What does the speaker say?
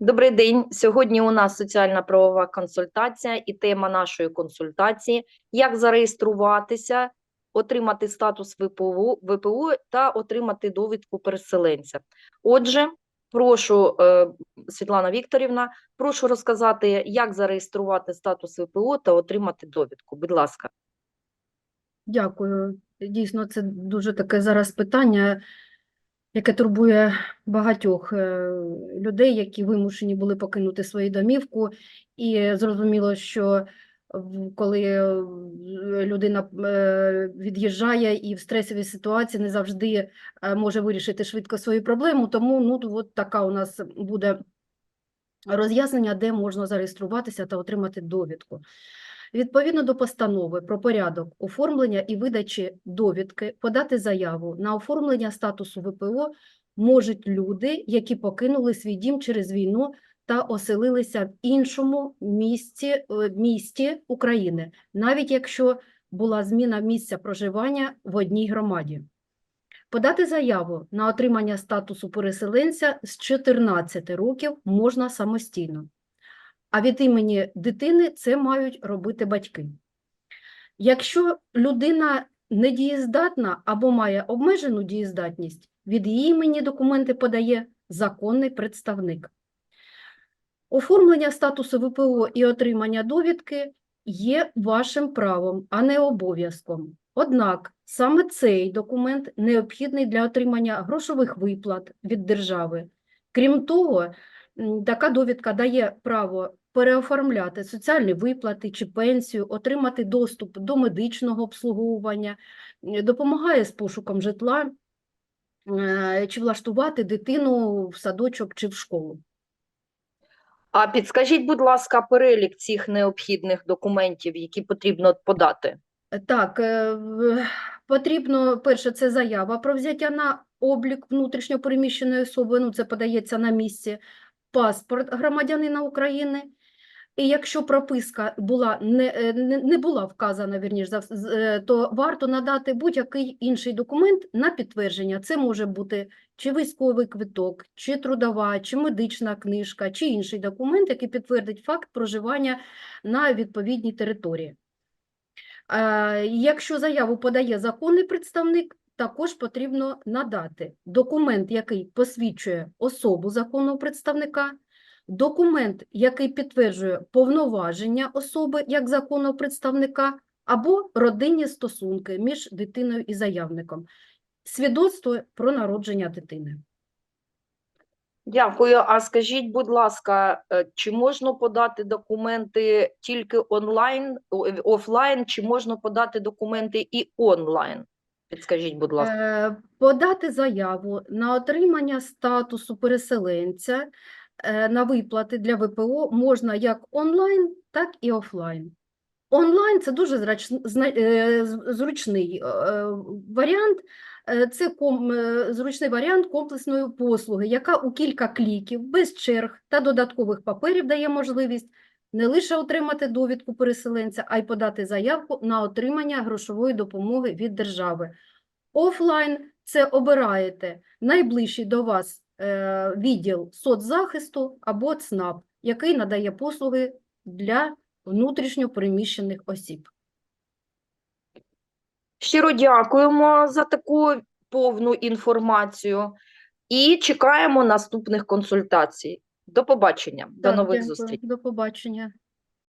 Добрий день. Сьогодні у нас соціальна правова консультація і тема нашої консультації як зареєструватися, отримати статус ВПО, ВПО та отримати довідку переселенця. Отже, прошу, е, Світлана Вікторівна, прошу розказати, як зареєструвати статус ВПО та отримати довідку. Будь ласка. Дякую. Дійсно, це дуже таке зараз питання, яке турбує багатьох е, людей, які вимушені були покинути свою домівку. І зрозуміло, що коли е, людина е, від'їжджає і в стресовій ситуації не завжди може вирішити швидко свою проблему, тому ну, от така у нас буде роз'яснення, де можна зареєструватися та отримати довідку. Відповідно до постанови про порядок оформлення і видачі довідки, подати заяву на оформлення статусу ВПО можуть люди, які покинули свій дім через війну та оселилися в іншому місті, е, місті України, навіть якщо була зміна місця проживання в одній громаді. Подати заяву на отримання статусу переселенця з 14 років можна самостійно а від імені дитини це мають робити батьки. Якщо людина недієздатна або має обмежену дієздатність, від її імені документи подає законний представник. Оформлення статусу ВПО і отримання довідки є вашим правом, а не обов'язком. Однак саме цей документ необхідний для отримання грошових виплат від держави. Крім того, така довідка дає право переоформляти соціальні виплати чи пенсію, отримати доступ до медичного обслуговування, е, допомагає з пошуком житла е, чи влаштувати дитину в садочок чи в школу. А підскажіть, будь ласка, перелік цих необхідних документів, які потрібно подати. Так, е, потрібно, перше, це заява про взяття на облік внутрішньо переміщеної особи, ну це подається на місці, паспорт громадянина України. І якщо прописка була не, е, не, була вказана, вірніш, е, то варто надати будь-який інший документ на підтвердження. Це може бути чи військовий квиток, чи трудова, чи медична книжка, чи інший документ, який підтвердить факт проживання на відповідній території. Якщо заяву подає законний представник, також потрібно надати документ, який посвідчує особу законного представника, документ, який підтверджує повноваження особи як законного представника, або родинні стосунки між дитиною і заявником, свідоцтво про народження дитини. Дякую. А скажіть, будь ласка, е, чи можна подати документи тільки онлайн, е, офлайн, чи можна подати документи і онлайн? Підскажіть, будь ласка. Е, Подати заяву на отримання статусу переселенця на виплати для ВПО можна як онлайн, так і офлайн. Онлайн це дуже е, зручний е, варіант. Е, Це е, зручний варіант комплексної послуги, яка у кілька кліків, без черг та додаткових паперів дає можливість не лише отримати довідку переселенця, а й подати заявку на отримання грошової допомоги від держави. Офлайн це обираєте найближчий до вас е, відділ соцзахисту або ЦНАП, який надає послуги для внутрішньо переміщених осіб. Щиро дякуємо за таку повну інформацію і чекаємо наступних консультацій. До побачення, до Так, нових дякую. зустрічей. До побачення.